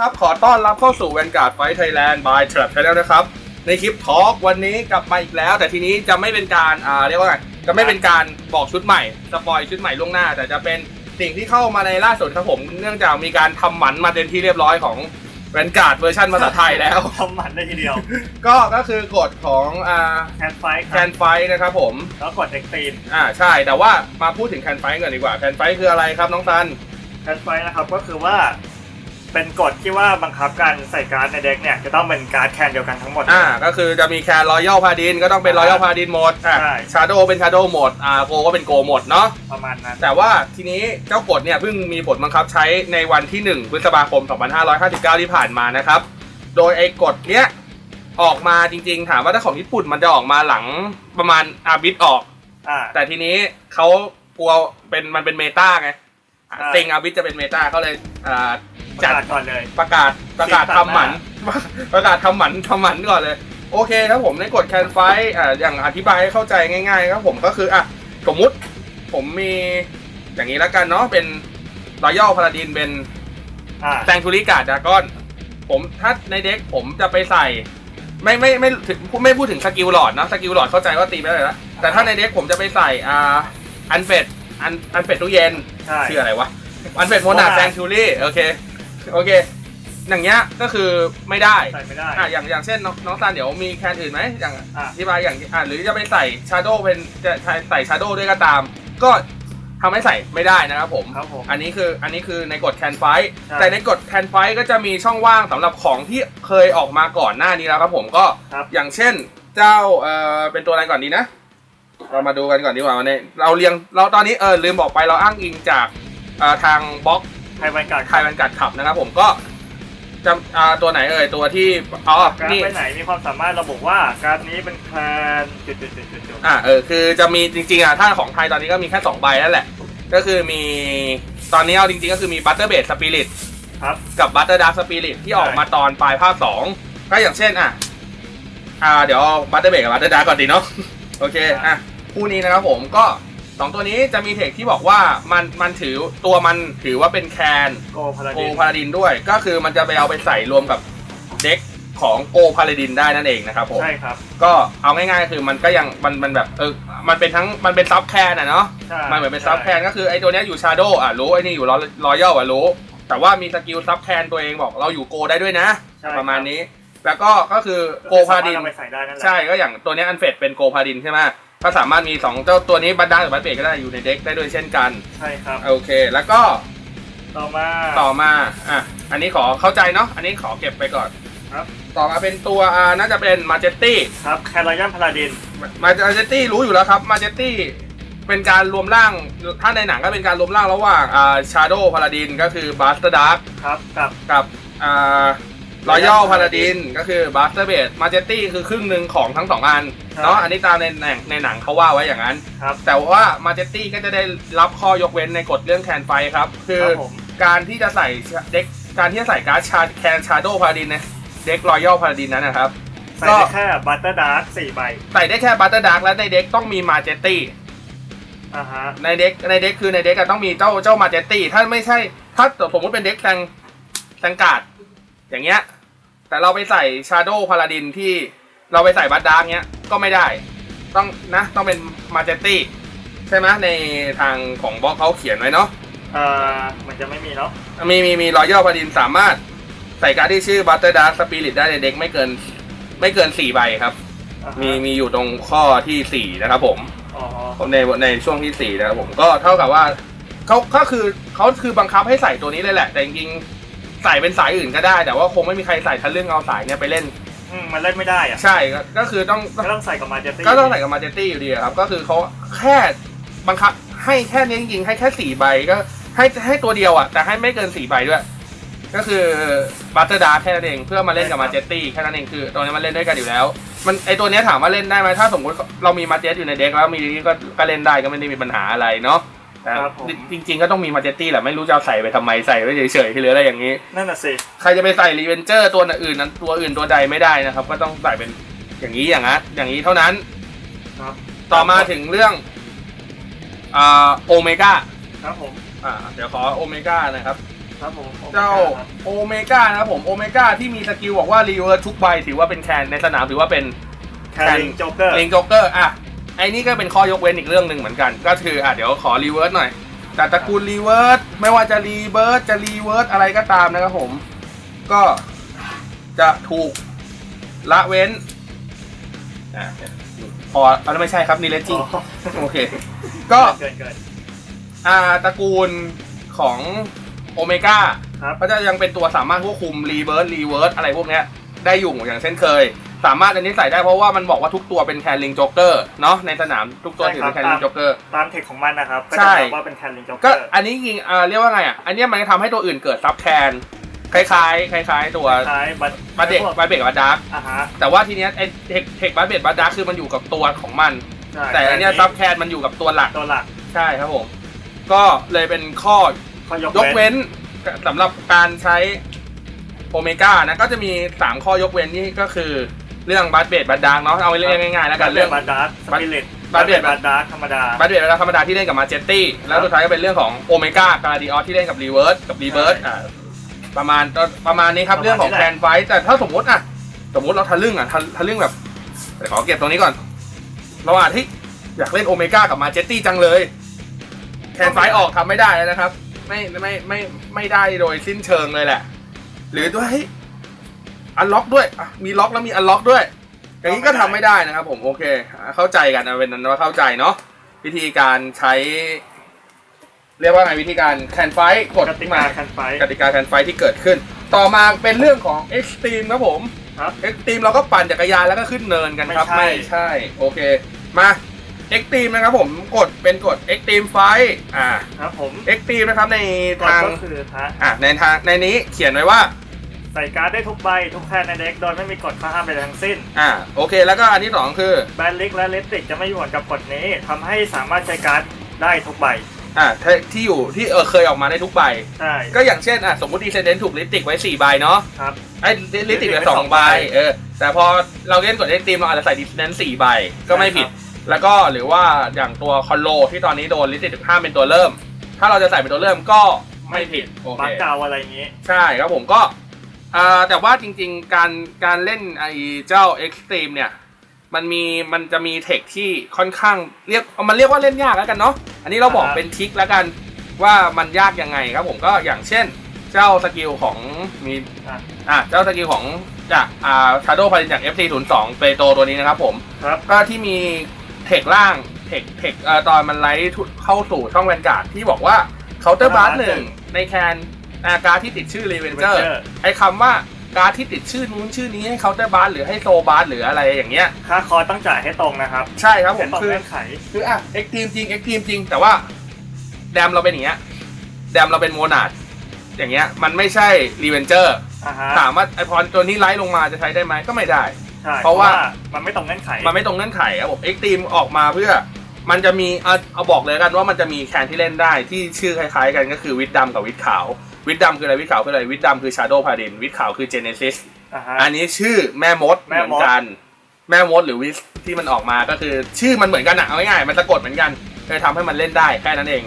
ครับขอต้อนรับเข้าสู่ Vanguard Fight Thailand by Trap Channel นะครับ ในคลิปทอล์กวันนี้กลับมาอีกแล้ว แต่ทีนี้จะไม่เป็นการอ่าเรียกว่าไงจะไม่เป็นการบอกชุดใหม่ สปอยชุดใหม่ล่วงหน้า แต่จะเป็นสิ่งที่เข้ามาในล่าสุดครับผม เนื่องจากมีการทำหมันมาเป็นที่เรียบร้อยของ Vanguard เวอร์ชันภาษาไทยแล้ว ทำหมันได้ทีเดียวก็ก็คือกฎของอ่าแคนไฟคแครับนไฟนะครับผม แล้วกดเอ็กตีนอ่าใช่แต่ว่ามาพูดถึงแคนไฟก่อนดีกว่าแคนไฟคืออะไรครับน้องตัน แคนไฟนะครับก็คือว่า เป็นกฎที่ว่าบังคับการใส่การ์ดในเด็กเนี่ยจะต้องเป็นการ์ดแคนเดียวกันทั้งหมด อ่าก็คือจะมีแคนรอยัลพาดินก็ต้องเป็นรอยัลพาดินหมดอ่าใช่ ชาโดเป็นชาโดหมดอ่าโกก็เป็นโกหมดเนาะประมาณนั้น แต่ว่าทีนี้เจ้ากฎเนี่ยเพิ่งมีผลบังคับใช้ในวันที่ 1 พฤษภาคม 2559 ที่ผ่านมานะครับ โดยไอ้กฎเนี้ยออกมาจริงๆ ถามว่าถ้าของญี่ปุ่นมันจะออกมาหลังประมาณอาบิทออก อ่า แต่ทีนี้เขากลัวเป็นมันเป็นเมตาไงอะใช่ติงอาบิทจะเป็นเมตาเขาเลยอ่า ประจัดกาศก่อนเลย ประกาศประกาศทำหมัน ประกาศทำหมันทำหมันก่อนเลย โอเคครับผมในกฎแคนไฟอ่าอย่างอธิบายให้เข้าใจง่าย ๆ ครับผมก็คืออะสมมุติผมมีอย่างนี้แล้วกันเนาะเป็นรอยัลพาราดินเป็นอ่าแซงทูริกาดากอน ผมถ้าในเด็กผมจะไปใส่ ไม่ไม่ไม่ถึงไม่พูดถึงสกิลหลอดนะสกิลหลอดเข้าใจว่าตีไปเลยแล้วแต่ถ้าในเด็กผมจะไปใส่อ่าอันเฟดอันอันเฟดตู้เย็นใช่ ชื่ออะไรวะอันเฟดโมนา Monarch แซงทูรี่โอเค โอเค อย่างเงี้ยก็คือไม่ได้ใส่ไม่ได้ อะอย่างอย่างเช่นน้องน้องซันเดี๋ยวมีแคนอื่นไหมอย่างอะ อธิบายอย่างอะหรือจะไปใส่ชาโดว์เป็นจะใส่ชาโดว์ด้วยก็ตาม ก็ทำให้ใส่ไม่ได้นะครับผม ครับผม อันนี้คืออันนี้คือในกฎแคนไฟใช่แต่ในกฎแคนไฟก็จะมีช่องว่างสำหรับของที่เคยออกมาก่อนหน้านี้แล้วครับผมก็ครับ อย่างเช่นเจ้าเอ่อเป็นตัวอะไรก่อนดีนะ เรามาดูกันก่อนดีกว่าวันนี้เราเรียงเราตอนนี้เออลืมบอกไปเราอ้างอิงจากเอ่อทางบล็อก ไทยวันการ์ดไทยมันกัดขับนะครับผมก็จำอ่าตัวไหนเอ่ยตัวที่อ๋อการ์ดนี่ไปไหนมีความสามารถระบุว่าการ์ดนี้เป็นแคนจุดจุดจุดจุดจุดอ่าเออคือจะมีจริงๆอะถ้าของไทยตอนนี้ก็มีแค่2ใบนั่นแหละ ก็คือมีตอนนี้เอาจริงๆก็คือมีบัตเตอร์เบดสปิริตครับกับบัตเตอร์ดาร์สปิริตที่ออกมาตอนปลายภาค2ก็อย่างเช่นอะอ่าเดี๋ยวบัตเตอร์เบดกับบัตเตอร์ดาร์ก่อนดีเนาะโอเคอะคู่นี้นะครับผมก็ สองตัวนี้จะมีเทคที่บอกว่ามันมันถือตัวมันถือว่าเป็นแคนโกพาราโกดินพาราดินด้วย ก็คือมันจะไปเอาไปใส่รวมกับเด็กของโกพาราดินได้นั่นเองนะครับผมใช่ครับ ก็เอาง่ายๆคือมันก็ยังมันมันแบบเออมันเป็นทั้งมันเป็นซับแคนอะเนาะใช่มันเหมือนเป็นซับแคนก็คือไอ้ตัวเนี้ยอยู่ชาโดอะรู้ไอ้นี่อยู่รอยัลอะรู้แต่ว่ามีสกิลซับแคนตัวเองบอกเราอยู่โกได้ด้วยนะ ใช่ประมาณนี้ แล้วก็ก็คือโกพาราดินสมรถเอไปใส่ได้นั่นแหละ ใช่ก็อย่างตัวเนี้ยอันเฟดเป็นโกพาราดินใช่ไหม ก็สามารถมีสองเจ้าตัวนี้บัตดาหรือบัตเบก็ได้อยู่ในเด็กได้ด้วยเช่นกัน ใช่ครับ โอเค แล้วก็ต่อมาต่อมาอะอันนี้ขอเข้าใจเนาะอันนี้ขอเก็บไปก่อนครับ ต่อมาเป็นตัวอ่าน่าจะเป็นมาเจตตี้ครับแคนรอยัลพาราดินมาเจตตี้รู้อยู่แล้วครับมาเจตตี้เป็นการรวมร่างถ้าในหนังก็เป็นการรวมร่างระหว่างอ่าชาโดว์พาราดินก็คือบัสเตอร์ดาร์ครับกับกับอ่า รอยัลพาราดินก็คือบัสเตอร์เบดมาเจตตี้คือครึ่งหนึ่งของทั้งสองอันเนาะอันนี้ตามในหนังในหนังเขาว่าไว้อย่างนั้น ครับแต่ว่ามาเจตตี้ก็จะได้รับข้อยกเว้นในกฎเรื่องแคนไฟครับ คือครับผมการที่จะใส่เด็กการที่จะใส่การ์ดชาแคนชาโดพาดินในเด็กรอยัลพาดินนั้นนะครับ ใส่ได้แค่บัตเตอร์ดาร์กสี่ใบใส่ได้แค่บัตเตอร์ดาร์กและในเด็กต้องมีมาเจตตี้ อ่าฮะ ในเด็กในเด็กคือในเด็กอะต้องมีเจ้าเจ้ามาเจตตี้ถ้าไม่ใช่ ถ้าสมมติเป็นเด็กแซงแซงการ์ดอย่างเงี้ย แต่เราไปใส่ชาโดพาราดินที่เราไปใส่บัตดาร์กเงี้ยก็ไม่ได้ ต้องนะต้องเป็นมาเจตตี้ใช่ไหมในทางของบล็อกเขาเขียนไว้เนาะเอ่อมันจะไม่มีเนาะมีมีมีรอยัลพาดินสามารถใส่การ์ดที่ชื่อบัตเตอร์ดาร์ s สปิริตได้ในเด็กไม่เกินไม่เกินสี่ใบครับ อ่าฮะมีมีอยู่ตรงข้อที่สี่นะครับผม อ๋อผมในในช่วงที่สี่นะครับผมก็เท่ากับว่าเขาก็คือเขาคือบังคับให้ใส่ตัวนี้เลยแหละ แต่จริงๆ ใส่เป็นสายอื่นก็ได้ แต่ว่าคงไม่มีใครใส่ทะลึ่งเอาสายเนี้ยไปเล่น อืมมันเล่นไม่ได้อะใช่ก็ก็คือต้องก็ต้องใส่กับมาเจตตี้ก็ต้องใส่กับมาเจตตี้อยู่ดีอะครับ ก็คือเขาแค่บังคับให้แค่นี้จริงๆให้แค่สี่ใบก็ให้ให้ตัวเดียวอะแต่ให้ไม่เกินสี่ใบด้วย ก็คือบัตเตอร์ดาร์แค่นั้นเองเพื่อมาเล่นกับมาเจตตี้แค่นั้นเองคือตัวนี้มันเล่นด้วยกันอยู่แล้ว มันไอตัวเนี้ยถามว่าเล่นได้ไหมถ้าสมมติเรามีมาเจตอยู่ในเด็กแล้วมีก็ก็เล่นได้ก็ไม่ได้มีปัญหาอะไรเนาะ แต่ครับผม จริง ๆ ก็ต้องมีมาเจตตี้แหละไม่รู้จะเอาใส่ไปทำไมใส่ไว้เฉยๆหรืออะไรอย่างนี้ นั่นน่ะสิ ใครจะไปใส่รีเวนเจอร์ตัวอื่นนั้นตัวอื่นตัวใดไม่ได้นะครับ ก็ต้องใส่เป็นอย่างนี้อย่างนั้นอย่างนี้เท่านั้นครับ ต่อมาถึงเรื่องอ่าโอเมก้าครับผม อ่าเดี๋ยวขอโอเมก้านะครับ ครับผมเจ้าโอเมก้านะครับผมโอเมก้าที่มีสกิลบอกว่ารีเวิร์สทุกใบถือว่าเป็นแคนในสนามถือว่าเป็น แคลิงโจ๊กเกอร์ เลงจ็อกเกอร์อะ ไอ้นี่ก็เป็นข้อยกเว้นอีกเรื่องหนึ่งเหมือนกัน ก็คืออะเดี๋ยวขอรีเวิร์สหน่อย แต่ตระกูลรีเวิร์สไม่ว่าจะรีเวิร์สจะรีเวิร์สอะไรก็ตามนะครับผม ก็จะถูกละเว้นอะพอเอาแล้วไม่ใช่ครับนี่เลจจิ้งโอเค ก็เกินเกินอ่าตระกูลของโอเมก้าครับก็จะยังเป็นตัวสามารถควบคุมรีเวิร์สรีเวิร์สอะไรพวกเนี้ยได้อยู่อย่างเช่นเคย สามารถอันนี้ใส่ได้เพราะว่ามันบอกว่าทุกตัวเป็นแคนลิงจ็อกเกอร์เนาะในสนามทุกตัวถือเป็นแคนลิงจ็อกเกอร์ ตามเทคของมันนะครับ ก็ใช่จะบอกว่าเป็นแคลิงโจ๊กเกก็อร์อันนี้จริงๆอ่าเรียกว่าไงอะอันเนี้ยมันจะทำให้ตัวอื่นเกิดซับแคนคล้ายๆคล้าย ๆ ตัวคล้ายบัตบาเด็กบาเบกบาดาร์กอ่าฮะแต่ว่าทีเนี้ยไอ้เทคเทคบาเบกบาดาร์กคือมันอยู่กับตัวของมัน ใช่แต่อันเนี้ยซับแคนมันอยู่กับตัวหลักตัวหลักใช่ครับผมก็เลยเป็นข้อ ข้อยกยกเว้นสำหรับการใช้โอเมก้านะก็จะมี 3 ข้อยกเว้นนี่ก็คือ เรื่องบัตเบดบัตดาร์กเนาะเอาเรื่องง่ายๆแล้วกันเรื่องบัตดาร์สสปิริตบัตเบดบัตดาร์ธรรมดาบัตเบดธรรมดาที่เล่นกับมาเจตตี้แล้วสุดท้ายก็เป็นเรื่องของโอเมก้ากาลาดิออสที่เล่นกับรีเวิร์สกับรีเวิร์สอ่าประมาณประมาณนี้ครับประมาณเรื่องของนี้แฟแหละนไฟท์แต่ถ้าสมมติอะสมมติเราทะลึ่งอะทะทะลึ่งแบบเดี๋ยวขอเก็บตรงนี้ก่อน เราอาจที่อยากเล่นโอเมก้ากับมาเจตตี้จังเลยแฟนไฟท์ออกทำไม่ได้นะครับ ไม่ไม่ไม่ไม่ได้โดยสิ้นเชิงเลยแหละ หรือด้วย อันล็อกด้วยอะมีล็อกแล้วมีอันล็อกด้วย อย่างนี้ก็ทำไม่ได้นะครับผมโอเคอะเข้าใจกันเอาเป็นนั้นว่าเข้าใจเนาะวิธีการใช้ เรียกว่าไงวิธีการแคนไฟท์กดกติมากาแคนไฟกติกาแคนไฟท์ที่เกิดขึ้น ต่อมาเป็นเรื่องของ Extreme ครับผมครับ Extreme เราก็ปั่นจักรยานแล้วก็ขึ้นเนินกันครับไม่ไม่ใช่ ใช่โอเคมา Extreme นะครับผมกดเป็นกด Extreme Fight อ่าครับผม Extreme นะครับในกฎทาง ก็คือฮะอ่าในทางในนี้เขียนไว้ว่า ใส่การ์ดได้ทุกใบ ทุกแคนในเด็กโดยไม่มีกฎข้อห้ามใดทั้งสิ้น อ่าโอเค แล้วก็อันที่สองคือ แบนลิกและเลสติกจะไม่มีผลกับกฎนี้ทำให้สามารถใช้การ์ดได้ทุกใบ อ่าที่ที่อยู่ที่เออเคยออกมาได้ทุกใบ ใช่ ก็อย่างเช่นอะสมมติดีเซนเดนถูกลิติกไว้4ใบเนาะครับ ไอ้ลิติกเหลือลิติกไว้สองสองใบใบเออแต่พอเราเล่นกดเอ็กตีมเราอาจจะใส่ดีเซนเดนสี่ใบก็ไม่ผิด แล้วก็หรือว่าอย่างตัวคอนโลที่ตอนนี้โดนลิติกห้ามเป็นตัวเริ่ม ถ้าเราจะใส่เป็นตัวเริ่มก็ไม่ผิดโอเคบัคเกาอะไรอย่างนี้ ใช่ครับผมก็ อ่าแต่ว่าจริงๆการการเล่นไอ้เจ้า Extreme เนี่ย มันมีมันจะมีเทคที่ค่อนข้างเรียกเอามันเรียกว่าเล่นยากแล้วกันเนาะอันนี้เราบอกอ่าฮะเป็นทริคแล้วกันว่ามันยากยังไงครับผมก็อย่างเช่น เจ้าสกิลของมีอะอะเจ้าสกิลของจากอ่า Shadow p a l a d i n จาก FC02 เปโตตัวนี้นะครับผมครับ ก็ที่มีเทคล่างเทคเทคเอ่อตอนมันไลท์เข้าสู่ช่องแวนการ์ดที่บอกว่าเคาน์เตอร์บาร์หนึ่งในแคน อาการดที่ติดชื่อรีเวนเจอร์ Revenger ไอ้คำว่าการดที่ติดชื่อนู้นชื่อนี้ให้เคาน์เตอร์บาร์หรือให้โซบาร์หรืออะไรอย่างเงี้ย ค่าคอร์สต้องจ่ายให้ตรงนะครับใช่ครับผให้มตรงคือ เงื่อนไข คืออะเอ็กทีมจริงเอ็กทีมจริง แต่ว่าแดมเราเป็นอย่างเงี้ยแดมเราเป็นโมนาดอย่างเงี้ยมันไม่ใช่รีเวนเจอร์อ่าฮะถามว่าไอพรตัวนี้ไลท์ลงมาจะใช้ได้ไหมก็ไม่ได้ ใช่เพราะว่า มันไม่ตรงเงื่อนไข มันไม่ตรงเงื่อนไขครับผมเอ็กตีมออกมาเพื่อมันจะมีเอาเอาบอกเลยกันว่ามันจะมีแคนที่เล่นได้ที่ชื่อคล้ายๆกันก็คือวิดดำกับวิดขาว วิดดำคืออะไรวิดขาวคืออะไรวิดดำคือชาโดว์พาดินวิดขาวคือเจเนซิสอ่าฮะ อันนี้ชื่อแม่มดเหแม่มดมือนกัน แม่มดหรือวิสที่มันออกมาก็คือ ชื่อมันเหมือนกันอะเอาง่ายๆมันสะกดเหมือนกันเลยทำให้มันเล่นได้แค่นั้นเอง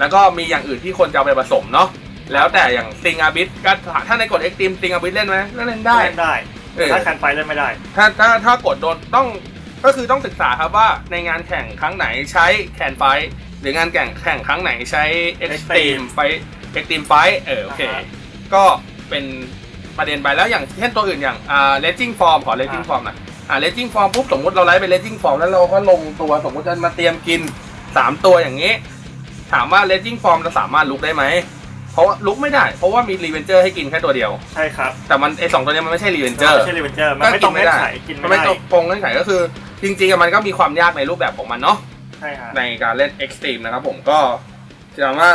แล้วก็มีอย่างอื่นที่คนจะเอาไปผสมเนาะแล้วแต่อย่างซิงอาบิสก็ถ้าในกดเอ็กตีมซิงอาบิสเล่นไหมก็เล่นได้เล่นได้เออ ถ้าแคนไฟเล่นไม่ได้ ถ้าถ้าถ้ากดโดนต้องก็คือต้องศึกษาครับว่าในงานแข่งครั้งไหนใช้แคนไฟท์หรืองานแข่งแข่งครั้งไหนใช้เอ็กซ์ตรีม Extreme ไฟ เอ็กซ์ตรีมไฟเออโอเคอ่าฮะก็เป็นประเด็นไปแล้วอย่างเช่นตัวอื่นอย่างอ่าเลจิ n งฟอร์มขอเลจิ n งอ่าฟอร์มหน่อยอ่าเลจิ n งฟอร์มปุ๊บสมมติเราไลฟ์เป็นเลจิ n งฟอร์มแล้วเราก็ลงตัวสมมติจะมาเตรียมกิน3ตัวอย่างนี้ ถามว่าเลจิ n งฟอร์มจะสามารถลุกได้ไหมเพราะว่าลุกไม่ได้ เพราะว่ามีรีเวนเจอร์ให้กินแค่ตัวเดียว ใช่ครับ แต่มันไอสองตัวนี้มันไม่ใช่รีเวนเจอร์ไม่ใช่รีเวนเจอร์มันไม่ตรงเงื่อนไขกินมันไม่ไม่ได้ตรงตรงเงื่อนไขก็คือ จริงๆอะมันก็มีความยากในรูปแบบของมันเนาะใช่ฮะในการเล่น Extreme นะครับผมก็จะว่า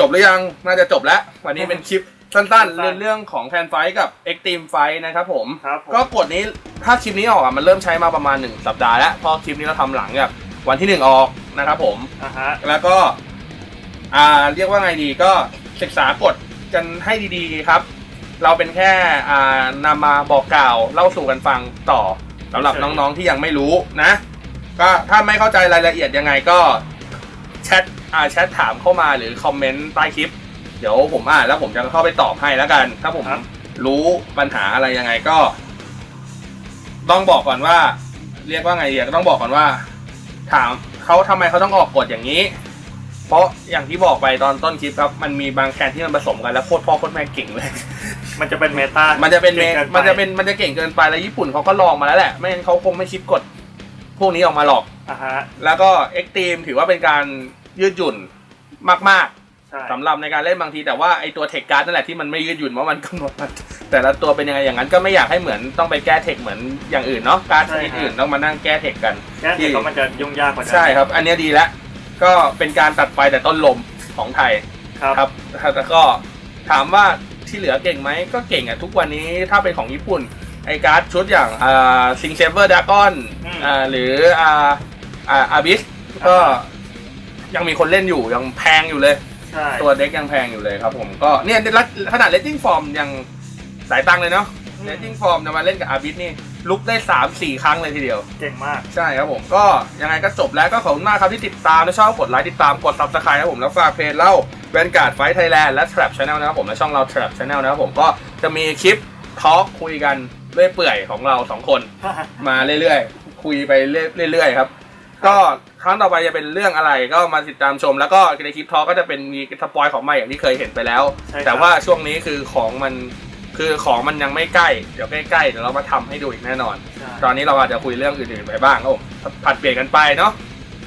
จบหรือยังน่าจะจบแล้ว วันนี้เป็นคลิปสั้นๆ เรื่องเรื่องของแคนไฟกับ Extreme Fight นะครับผม ครับผม ก็กดนี้ถ้าคลิปนี้ออกอะมันเริ่มใช้มาประมาณ 1 สัปดาห์แล้วเพราะคลิปนี้เราทำหลังจากวันที่ 1 ออกนะครับผม อ่าฮะ แล้วก็ อ่าเรียกว่าไงดีก็ศึกษากฎกันให้ดีๆครับ เราเป็นแค่อ่านำมาบอกกล่าวเล่าสู่กันฟังต่อสำหรับน้องๆที่ยังไม่รู้นะ ก็ถ้าไม่เข้าใจรายละเอียดยังไงก็แชท อ่าแชทถามเข้ามาหรือคอมเมนต์ใต้คลิป เดี๋ยวผมอ่านแล้วผมจะเข้าไปตอบให้แล้วกัน ถ้าผมครับ รู้ปัญหาอะไรยังไงก็ ต้องบอกก่อนว่า เรียกว่าไงดีอะก็ต้องบอกก่อนว่า ถามเขาทำไมเขาต้องออกกฎอย่างนี้ เพราะอย่างที่บอกไปตอนต้นคลิปครับ มันมีบางแคนที่มันผสมกันแล้วโคตรพ่อโคตรแม่เก่งเลย มันจะเป็นเมตามันจะเป็นเมก่งกิไมันจะเป็นมันจะเก่งเกินไปแล้วญี่ปุ่นเขาก็ลองมาแล้วแหละ ไม่งั้นเขาคงไม่คิดกฎพวกนี้ออกมาหรอก อ่าฮะแล้วก็เอ็กตีมถือว่าเป็นการ ยืดหยุ่นมากใช่ๆสำหรับในการเล่นบางทีแต่ว่าไอตัวเทคการ์ดนั่นแหละที่มันไม่ยืดหยุ่นเพราะมันกำหนดมาแต่ละตัวเป็นยังไงอย่างนั้นก็ไม่อยากให้เหมือนต้องไปแก้เทคเหมือนอย่างอื่นเนาะการ์ดชนิดอื่นต้องมานั่งแก้เทคกัน แค่เด็กก็มันจะยุ่งยากกว่านั้นใช่ครับ อันเนี้ยดีแล้วก็เป็นการตัดไฟแต่ต้นลมของไทยครับครับแล้วก็ถามว่าที่เหลือเก่งไหมก็เก่งอะทุกวันนี้ถ้าเป็นของญี่ปุ่น ไอการ์ดชุดอย่างอ่าซิงเซเวอร์ดากอนอืมอ่าหรืออ่าอ่าอาบิสก็ ยังมีคนเล่นอยู่ยังแพงอยู่เลย ใช่ตัวเด็กยังแพงอยู่เลยครับผมก็เนี่ยขนาดเลตติ้งฟอร์มยังสายตังค์เลยเนาะเลตติ้งฟอร์มจะมาเล่นกับอาบิสนี่ลุกได้ 3 4 ครั้งเลยทีเดียว เก่งมาก ใช่ครับผมก็ยังไงก็จบแล้วก็ขอบคุณมากครับที่ติดตามและชอบกดไลค์ติดตามกด subscribe นะครับผมแล้วฝากเพจเล่าแวนการ์ดไฟไทยแลนด์และ Trap Channel นะครับผมและช่องเรา Trap Channel นะครับผมก็จะมีคลิปทอล์กคุยกันเรื่อยเปื่อยของเราสองคน มาเรื่อยๆ คุยไปเรื่อยๆครับ ก็ครั้งต่อไปจะเป็นเรื่องอะไรก็มาติดตามชม แล้วก็ในคลิปทอล์กก็จะเป็นมีสปอยของใหม่อย่างที่เคยเห็นไปแล้ว ใช่ครับ แต่ว่าช่วงนี้คือของมันคือของมันยังไม่ใกล้ เดี๋ยวใกล้ๆเดี๋ยวเรามาทำให้ดูอีกแน่นอนใช่ตอนนี้เราอาจจะคุยเรื่องอื่นๆไปบ้างครับผมผัดเปลี่ยนกันไปเนาะ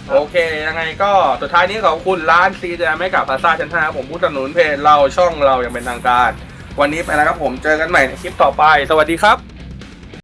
ครับ โอเค ยังไงก็สุดท้ายนี้ขอบคุณร้านซีเดไม่กับพาซาชั้นห้าผมผู้สนับสนุนเพจเราช่องเราอย่างเป็นทางการ วันนี้ไปแล้วครับผมเจอกันใหม่ในคลิปต่อไป สวัสดีครับ